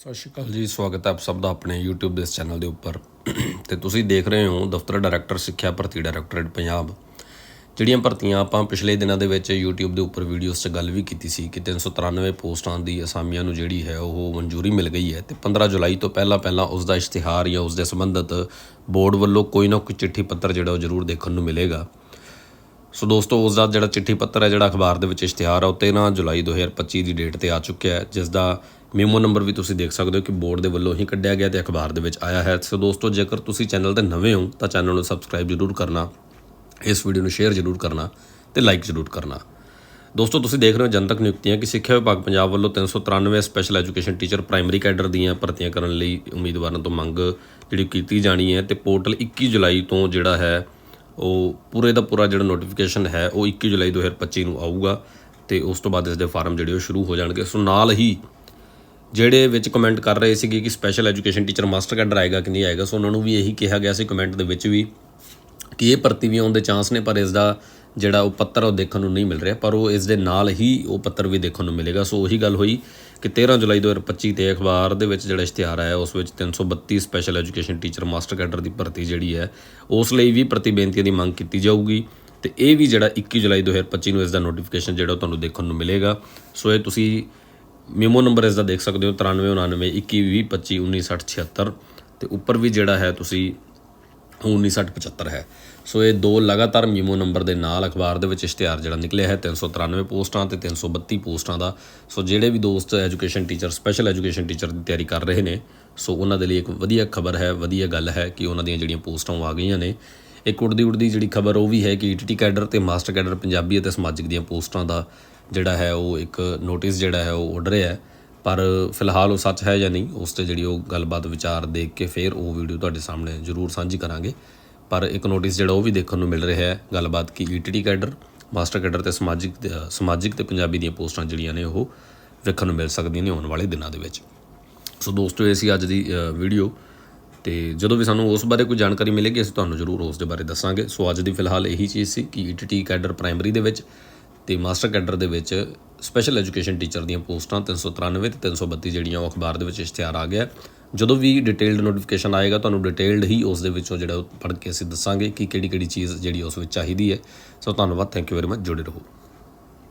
ਸਤਿ ਸ਼੍ਰੀ ਅਕਾਲ। ਜੀ, ਸਵਾਗਤ ਹੈ ਆਪ ਸਭ ਦਾ ਆਪਣੇ YouTube ਦੇ ਇਸ ਚੈਨਲ ਦੇ ਉੱਪਰ। ਤੇ ਤੁਸੀਂ ਦੇਖ ਰਹੇ ਹੋ ਦਫ਼ਤਰ ਡਾਇਰੈਕਟਰ ਸਿੱਖਿਆ ਭਰਤੀ ਡਾਇਰੈਕਟੋਰੇਟ ਪੰਜਾਬ। ਜਿਹੜੀਆਂ ਭਰਤੀਆਂ ਆਪਾਂ ਪਿਛਲੇ ਦਿਨਾਂ ਦੇ ਵਿੱਚ YouTube ਦੇ ਉੱਪਰ ਵੀਡੀਓਜ਼ 'ਚ ਗੱਲ ਵੀ ਕੀਤੀ ਸੀ ਕਿ 393 ਪੋਸਟਾਂ ਦੀ ਅਸਾਮੀਆਂ ਨੂੰ ਜਿਹੜੀ ਹੈ ਉਹ ਮਨਜ਼ੂਰੀ ਮਿਲ ਗਈ ਹੈ ਤੇ 15 ਜੁਲਾਈ ਤੋਂ ਪਹਿਲਾਂ ਪਹਿਲਾਂ ਉਸ ਦਾ ਇਸ਼ਤਿਹਾਰ ਜਾਂ ਉਸ ਦੇ ਸੰਬੰਧਿਤ ਬੋਰਡ ਵੱਲੋਂ ਕੋਈ ਨਾ ਕੋਈ ਚਿੱਠੀ ਪੱਤਰ ਜਿਹੜਾ ਉਹ ਜ਼ਰੂਰ ਦੇਖਣ ਨੂੰ ਮਿਲੇਗਾ। ਸੋ ਦੋਸਤੋ ਉਸ ਦਾ ਜਿਹੜਾ ਚਿੱਠੀ ਪੱਤਰ ਹੈ, ਜਿਹੜਾ ਅਖਬਾਰ ਦੇ ਵਿੱਚ ਇਸ਼ਤਿਹਾਰ ਹੈ ਉਹ 13 ਜੁਲਾਈ 2025 ਦੀ ਡੇਟ ਤੇ ਆ ਚੁੱਕਿਆ ਹੈ ਜਿਸ ਦਾ ਮੈਮੋ ਨੰਬਰ ਵੀ ਤੁਸੀਂ ਦੇਖ ਸਕਦੇ ਹੋ ਕਿ ਬੋਰਡ ਦੇ ਵੱਲੋਂ ਹੀ ਕੱਢਿਆ ਗਿਆ ਤੇ ਅਖਬਾਰ ਦੇ ਵਿੱਚ ਆਇਆ ਹੈ। ਸੋ ਦੋਸਤੋ, ਜੇਕਰ ਤੁਸੀਂ ਚੈਨਲ ਤੇ ਨਵੇਂ ਹੋ, ਤਾਂ ਚੈਨਲ ਨੂੰ ਸਬਸਕ੍ਰਾਈਬ ਜ਼ਰੂਰ ਕਰਨਾ, ਇਸ ਵੀਡੀਓ ਨੂੰ ਸ਼ੇਅਰ ਜ਼ਰੂਰ ਕਰਨਾ ਤੇ ਲਾਈਕ ਜ਼ਰੂਰ ਕਰਨਾ। ਦੋਸਤੋ, ਤੁਸੀਂ ਦੇਖ ਰਹੇ ਹੋ ਜਨਤਕ ਨਿਯੁਕਤੀਆਂ ਕਿ ਸਿੱਖਿਆ ਵਿਭਾਗ ਪੰਜਾਬ ਵੱਲੋਂ 393 special education teacher primary cadre ਦੀਆਂ ਭਰਤੀਆਂ ਕਰਨ ਲਈ ਉਮੀਦਵਾਰਾਂ ਤੋਂ ਮੰਗ ਜਿਹੜੀ ਕੀਤੀ ਜਾਣੀ ਹੈ ਤੇ ਪੋਰਟਲ 21 ਜੁਲਾਈ ਤੋਂ ਜਿਹੜਾ ਹੈ, ਉਹ ਪੂਰੇ ਦਾ ਪੂਰਾ ਜਿਹੜਾ ਨੋਟੀਫਿਕੇਸ਼ਨ ਹੈ, ਉਹ 21 ਜੁਲਾਈ 2025 ਨੂੰ ਆਊਗਾ ਤੇ ਉਸ ਤੋਂ ਬਾਅਦ ਇਸ ਦੇ ਫਾਰਮ ਜਿਹੜੇ ਉਹ ਸ਼ੁਰੂ ਹੋ ਜਾਣਗੇ। ਸੋ ਨਾਲ ਹੀ ਜਿਹੜੇ ਵਿੱਚ ਕਮੈਂਟ ਕਰ ਰਹੇ ਸੀਗੇ ਕਿ special education teacher master cadre ਆਏਗਾ ਕਿ ਨਹੀਂ ਆਏਗਾ, ਸੋ ਉਹਨਾਂ ਨੂੰ ਵੀ ਇਹੀ ਕਿਹਾ ਗਿਆ ਸੀ ਕਮੈਂਟ ਦੇ ਵਿੱਚ ਵੀ ਕਿ ਇਹ ਭਰਤੀ ਵੀ ਆਉਣ ਦੇ ਚਾਂਸ ਨੇ, ਪਰ ਇਸ ਦਾ ਜਿਹੜਾ ਉਹ ਪੱਤਰ ਉਹ ਦੇਖਣ ਨੂੰ ਨਹੀਂ ਮਿਲ ਰਿਹਾ, ਪਰ ਉਹ ਇਸ ਦੇ ਨਾਲ ਹੀ ਉਹ ਪੱਤਰ ਵੀ ਦੇਖਣ ਨੂੰ ਮਿਲੇਗਾ। ਸੋ ਉਹੀ ਗੱਲ ਹੋਈ ਕਿ 13 ਜੁਲਾਈ 2025 ਤੇ ਅਖਬਾਰ ਦੇ ਵਿੱਚ ਜਿਹੜਾ ਇਸ਼ਤਿਹਾਰ ਆਇਆ, ਉਸ ਵਿੱਚ 332 special education teacher master cadre ਦੀ ਭਰਤੀ ਜਿਹੜੀ ਹੈ, ਉਸ ਲਈ ਵੀ ਪ੍ਰਤੀ ਬੇਨਤੀਆਂ ਦੀ ਮੰਗ ਕੀਤੀ ਜਾਊਗੀ ਤੇ ਇਹ ਵੀ ਜਿਹੜਾ 21 ਜੁਲਾਈ 2025 ਨੂੰ ਇਸ ਦਾ ਨੋਟੀਫਿਕੇਸ਼ਨ ਜਿਹੜਾ ਉਹ ਤੁਹਾਨੂੰ ਦੇਖਣ ਨੂੰ ਮਿਲੇਗਾ। ਸੋ ਇਹ ਤੁਸੀਂ ਮੈਮੋ ਨੰਬਰ ਇਸ ਦਾ ਦੇਖ ਸਕਦੇ ਹੋ 9399 21 25 1960 ਤੇ ਉੱਪਰ ਵੀ ਜਿਹੜਾ ਹੈ ਤੁਸੀਂ 1975 ਹੈ। ਸੋ ਇਹ ਦੋ ਲਗਾਤਾਰ ਮੀਮੋ ਨੰਬਰ ਦੇ ਨਾਲ ਅਖਬਾਰ ਦੇ ਵਿੱਚ ਇਸ਼ਤਿਹਾਰ ਜਿਹੜਾ ਨਿਕਲਿਆ ਹੈ 393 ਪੋਸਟਾਂ ਤੇ 332 ਪੋਸਟਾਂ ਦਾ। ਸੋ ਜਿਹੜੇ ਵੀ ਦੋਸਤ education teacher, special education teacher ਦੀ ਤਿਆਰੀ ਕਰ ਰਹੇ ਨੇ, ਸੋ ਉਹਨਾਂ ਦੇ ਲਈ ਇੱਕ ਵਧੀਆ ਖਬਰ ਹੈ, ਵਧੀਆ ਗੱਲ ਹੈ ਕਿ ਉਹਨਾਂ ਦੀਆਂ ਜਿਹੜੀਆਂ ਪੋਸਟਾਂ ਉਹ ਆ ਗਈਆਂ ਨੇ। ਇੱਕ ਉੜਦੀ ਉੜਦੀ ਜਿਹੜੀ ਖਬਰ ਉਹ ਵੀ ਹੈ ਕਿ ਈਟੀਟੀ ਕੈਡਰ ਤੇ ਮਾਸਟਰ ਕੈਡਰ ਪੰਜਾਬੀ ਅਤੇ ਸਮਾਜਿਕ ਦੀਆਂ ਪੋਸਟਾਂ ਦਾ ਜਿਹੜਾ ਹੈ ਉਹ ਇੱਕ ਨੋਟਿਸ ਜਿਹੜਾ ਹੈ ਉਹ ਉੱਡ ਰਿਹਾ ਪਰ ਫਿਲਹਾਲ ਉਹ ਸੱਚ ਹੈ ਜਾਂ ਨਹੀਂ, ਉਸ ਤੇ ਜਿਹੜੀ ਉਹ ਗੱਲਬਾਤ, ਵਿਚਾਰ ਦੇਖ ਕੇ ਫਿਰ ਉਹ ਵੀਡੀਓ ਤੁਹਾਡੇ ਸਾਹਮਣੇ ਜ਼ਰੂਰ ਸਾਂਝੀ ਕਰਾਂਗੇ। ਪਰ ਇੱਕ ਨੋਟਿਸ ਜਿਹੜਾ ਉਹ ਵੀ ਦੇਖਣ ਨੂੰ ਮਿਲ ਰਿਹਾ ਹੈ, ਗੱਲਬਾਤ ਕਿ ਈਟੀਟੀ ਕੈਡਰ ਮਾਸਟਰ ਕੈਡਰ ਤੇ ਸਮਾਜਿਕ ਸਮਾਜਿਕ ਤੇ ਪੰਜਾਬੀ ਦੀਆਂ ਪੋਸਟਾਂ ਜਿਹੜੀਆਂ ਨੇ ਉਹ ਵੇਖਣ ਨੂੰ ਮਿਲ ਸਕਦੀਆਂ ਨੇ ਆਉਣ ਵਾਲੇ ਦਿਨਾਂ ਦੇ ਵਿੱਚ। ਸੋ ਦੋਸਤੋ, ਇਹ ਸੀ ਅੱਜ ਦੀ ਵੀਡੀਓ ਤੇ ਜਦੋਂ ਵੀ ਸਾਨੂੰ ਉਸ ਬਾਰੇ ਕੋਈ ਜਾਣਕਾਰੀ ਮਿਲੇਗੀ, ਅਸੀਂ ਤੁਹਾਨੂੰ ਜ਼ਰੂਰ ਉਸ ਦੇ ਬਾਰੇ ਦੱਸਾਂਗੇ। ਸੋ ਅੱਜ ਦੀ ਫਿਲਹਾਲ ਇਹੀ ਚੀਜ਼ ਸੀ ਕਿ ਈਟੀਟੀ ਕੈਡਰ ਪ੍ਰਾਇਮਰੀ ਦੇ ਵਿੱਚ ਤੇ ਮਾਸਟਰ ਕੈਡਰ ਦੇ ਵਿੱਚ ਸਪੈਸ਼ਲ ਐਜੂਕੇਸ਼ਨ ਟੀਚਰ ਦੀਆਂ ਪੋਸਟਾਂ 393 ਤੇ 332 ਜਿਹੜੀਆਂ ਉਹ ਅਖਬਾਰ ਦੇ ਵਿੱਚ ਇਸ਼ਤਿਹਾਰ ਆ ਗਿਆ। ਜਦੋਂ ਵੀ ਡਿਟੇਲਡ ਨੋਟੀਫਿਕੇਸ਼ਨ ਆਏਗਾ, ਤੁਹਾਨੂੰ ਡਿਟੇਲਡ ਹੀ ਉਸ ਦੇ ਵਿੱਚੋਂ ਜਿਹੜਾ ਪੜ੍ਹ ਕੇ ਅਸੀਂ ਦੱਸਾਂਗੇ ਕਿ ਕਿਹੜੀ ਕਿਹੜੀ ਚੀਜ਼ ਜਿਹੜੀ ਉਸ ਵਿੱਚ ਚਾਹੀਦੀ ਹੈ। ਸੋ ਧੰਨਵਾਦ ਥੈਂਕ ਯੂ ਵੈਰੀ ਮਚ ਜੁੜੇ ਰਹੋ।